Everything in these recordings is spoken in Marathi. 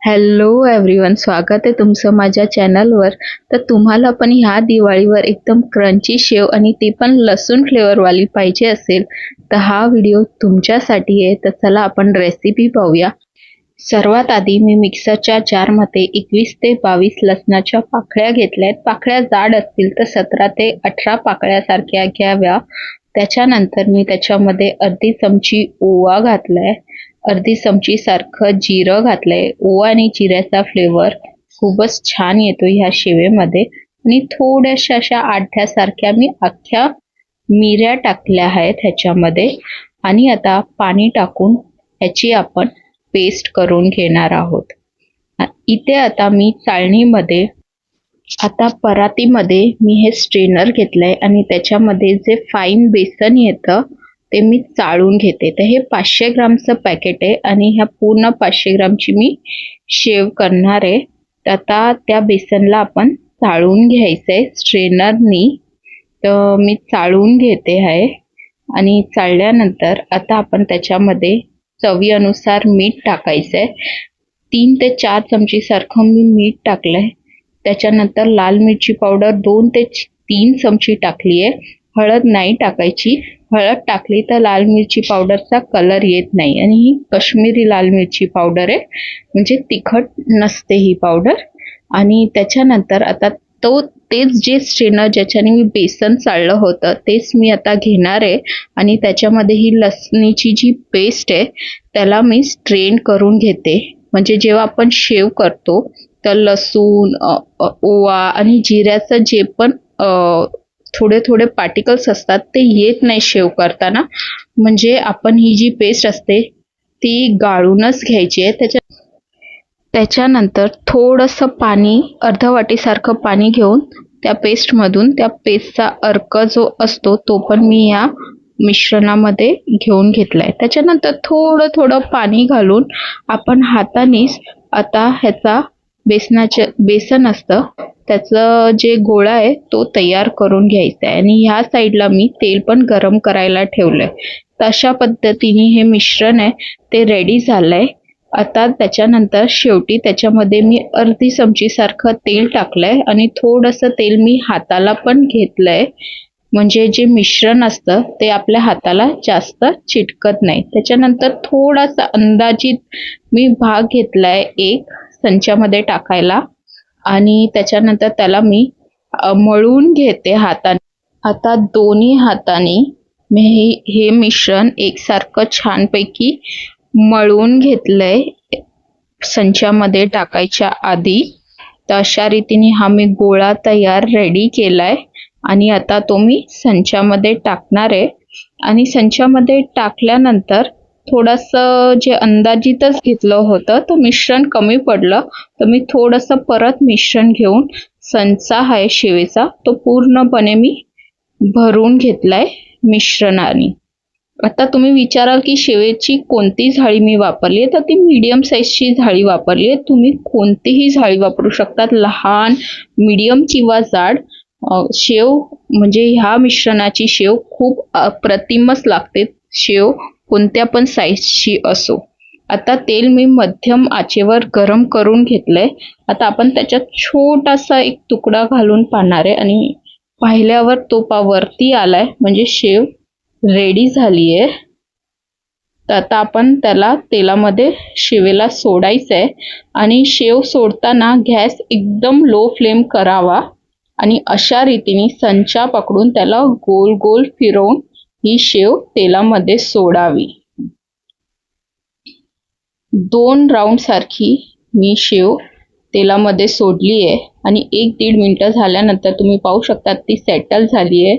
हॅलो एव्हरीवन स्वागत आहे तुमचं माझ्या चॅनलवर तर तुम्हाला पण ह्या दिवाळीवर एकदम क्रंची शेव आणि ती पण लसूण फ्लेवरवाली पाहिजे असेल तर हा व्हिडिओ तुमच्यासाठी आहे. तर चला आपण रेसिपी पाहूया. सर्वात आधी मी मिक्सरच्या जारमध्ये एकवीस ते बावीस लसणाच्या पाकळ्या घेतल्या आहेत पाकळ्या जाड असतील तर सतरा ते अठरा पाकळ्यासारख्या घ्याव्या. त्याच्यानंतर मी त्याच्यामध्ये अर्धी चमची ओवा घातलाय. अर्धी चमची सारखं जिरं घातलंय. ओवा आणि जिऱ्याचा फ्लेवर खूपच छान येतो ह्या शेवेमध्ये. आणि थोड्याशा अशा आठ्यासारख्या मी अख्ख्या मिऱ्या टाकल्या आहेत ह्याच्यामध्ये. आणि आता पाणी टाकून ह्याची आपण पेस्ट करून घेणार आहोत. इथे आता मी चाळणीमध्ये आता परातीमध्ये मी हे स्ट्रेनर घेतलंय. आणि त्याच्यामध्ये जे फाईन बेसन येतं ते मी चाळून घेते. तर हे पाचशे ग्रामचं पॅकेट आहे आणि ह्या पूर्ण पाचशे ग्रामची मी शेव करणार आहे. तर आता त्या बेसनला आपण चाळून घ्यायचं आहे स्ट्रेनरनी तर मी चाळून घेते आहे. आणि चाळल्यानंतर आता आपण त्याच्यामध्ये चवीनुसार मीठ टाकायचं आहे तीन ते चार चमची सारखं मी मीठ टाकलंय. त्याच्यानंतर लाल मिरची पावडर दोन ते तीन चमची टाकली आहे हळद नाही टाकायची. हळद टाकली तर लाल मिरची पावडरचा कलर येत नाही. आणि ही कश्मीरी लाल मिरची पावडर आहे. म्हणजे तिखट नसते ही पावडर आणि त्याच्यानंतर आता तो तेच जे स्ट्रेनर ज्याच्याने मी बेसन चाललं होतं तेच मी आता घेणार आहे. आणि त्याच्यामध्ये ही लसणीची जी पेस्ट आहे त्याला मी स्ट्रेन करून घेते. म्हणजे जेव्हा आपण शेव करतो तर लसूण ओवा आणि जिऱ्याचं जे पण थोडे थोडे पार्टिकल्स असतात ते येत नाही शेव करताना. म्हणजे आपण ही जी पेस्ट असते ती गाळूनच घ्यायची आहे. त्याच्या त्याच्यानंतर थोडंसं पाणी अर्धवाटीसारखं पाणी घेऊन त्या पेस्टमधून त्या पेस्टचा अर्क जो असतो तो पण मी या मिश्रणामध्ये घेऊन घेतला आहे त्याच्यानंतर थोडं थोडं पाणी घालून आपण हातानेच आता ह्याचा बेसनाचे बेसन असतं त्याचं जे गोळा आहे तो तयार करून घ्यायचा आहे. आणि ह्या साईडला मी तेल पण गरम करायला ठेवलं आहे तशा पद्धतीने हे मिश्रण आहे ते रेडी झालं आहे आता त्याच्यानंतर शेवटी त्याच्यामध्ये मी अर्धी चमचीसारखं तेल टाकलं आहे आणि थोडंसं तेल मी हाताला पण घेतलं आहे म्हणजे जे मिश्रण असतं ते आपल्या हाताला जास्त चिटकत नाही. त्याच्यानंतर थोडासा अंदाजित मी भाग घेतलाय एक. संचामध्ये टाकायला आणि त्याच्यानंतर त्याला मी मळून घेते हाताने. आता दोन्ही हाताने मी हे हे मिश्रण एकसारखं छानपैकी मळून घेतलंय. संचामध्ये टाकायच्या आधी तर अशा रीतीने हा मी गोळा तयार रेडी केलाय आणि आता तो मी संचामध्ये टाकणार आहे. आणि संचामध्ये टाकल्यानंतर थोडंसं जे अंदाजितच घेतलं होतं तर मिश्रण कमी पडलं. तर मी थोडंसं परत मिश्रण घेऊन संचा आहे शेवेचा तो पूर्णपणे मी भरून घेतलाय मिश्रणाने. आता तुम्ही विचाराल की शेवेची कोणती झाळी मी वापरली आहे तर ती मीडियम साईजची झाळी वापरली आहे. तुम्ही कोणतीही झाळी वापरू शकतात लहान मीडियम किंवा जाड. शेव म्हणजे ह्या मिश्रणाची शेव खूप अप्रतिमच लागते. शेव कोणत्या पण साईजची असो. आता तेल मी मध्यम आचेवर गरम करून घेतलंय. आता आपण त्याच्यात छोटासा एक तुकडा घालून पाहणार आहे आणि पाहिल्यावर तोपावरती आलाय. म्हणजे शेव रेडी झाली आहे तर आता आपण त्याला तेलामध्ये शेवेला सोडायचं आहे आणि शेव सोडताना गॅस एकदम लो फ्लेम करावा. आणि अशा रीतीने संचा पकडून त्याला गोल गोल फिरवून ही शेव तेलामध्ये सोडावी. दोन राऊंड सारखी मी शेव तेलामध्ये सोडली आहे आणि एक दीड मिनटं झाल्यानंतर तुम्ही पाहू शकता ती सेटल झाली आहे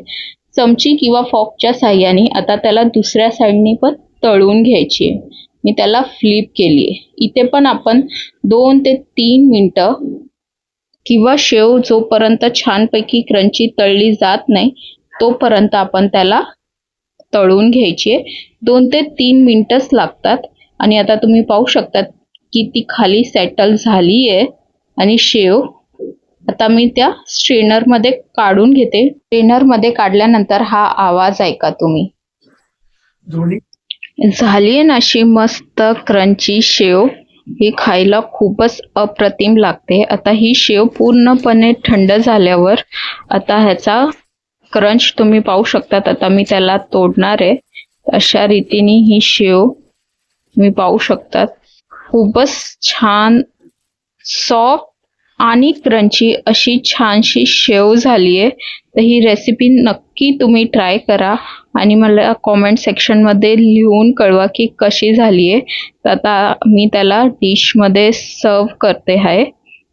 चमची किंवा फॉकच्या साह्याने आता त्याला दुसऱ्या साईडने पण तळून घ्यायची आहे मी त्याला फ्लिप केली आहे इथे पण आपण दोन ते तीन मिनटं किंवा शेव जोपर्यंत छानपैकी क्रंची तळली जात नाही तोपर्यंत आपण त्याला तळून घ्यायची आहे. दोन ते तीन मिनटंच लागतात. आणि आता तुम्ही पाहू शकता की ती खाली सेटल झाली आहे आणि शेव आता मी त्या स्ट्रेनरमध्ये काढून घेते. स्ट्रेनरमध्ये काढल्यानंतर हा आवाज ऐका तुम्ही. झाली आहे ना अशी मस्त क्रंची शेव. ही खायला खूपच अप्रतिम लागते. आता ही शेव पूर्णपणे थंड झाल्यावर आता ह्याचा क्रंच तुम्ही पाहू शकतात. आता मी त्याला तोडणार आहे. अशा रीतीने ही शेव तुम्ही पाहू शकतात. खूपच छान सॉफ्ट आणि क्रंची अशी छानशी शेव झाली आहे. तर ही रेसिपी नक्की तुम्ही ट्राय करा आणि मला कॉमेंट सेक्शनमध्ये लिहून कळवा की कशी झाली आहे. तर आता मी त्याला डिशमध्ये सर्व करते आहे.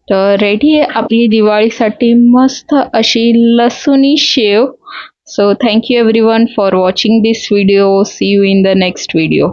तर रेडी आहे आपली दिवाळीसाठी मस्त अशी लसुनी शेव. So thank you everyone for watching this video see you in the next video